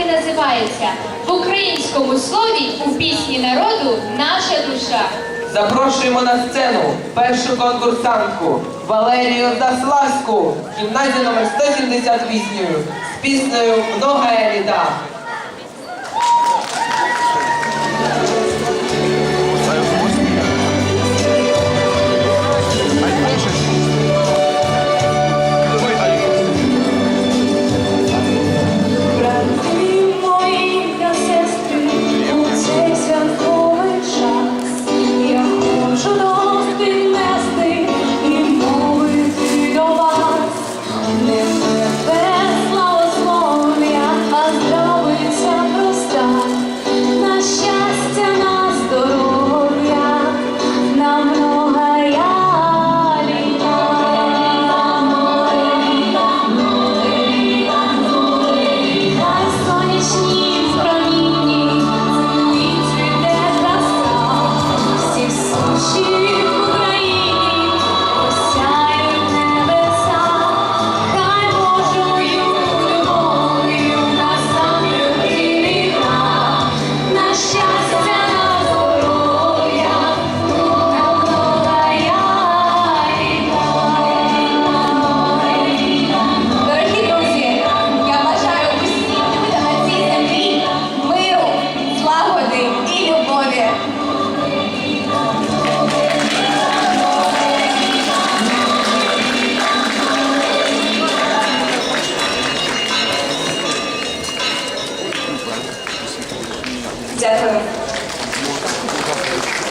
і називається в українському слові у пісні народу наша душа. Запрошуємо на сцену першу конкурсантку Валерію Заславську в гімназії номер 178 з піснею Много літа. definitely.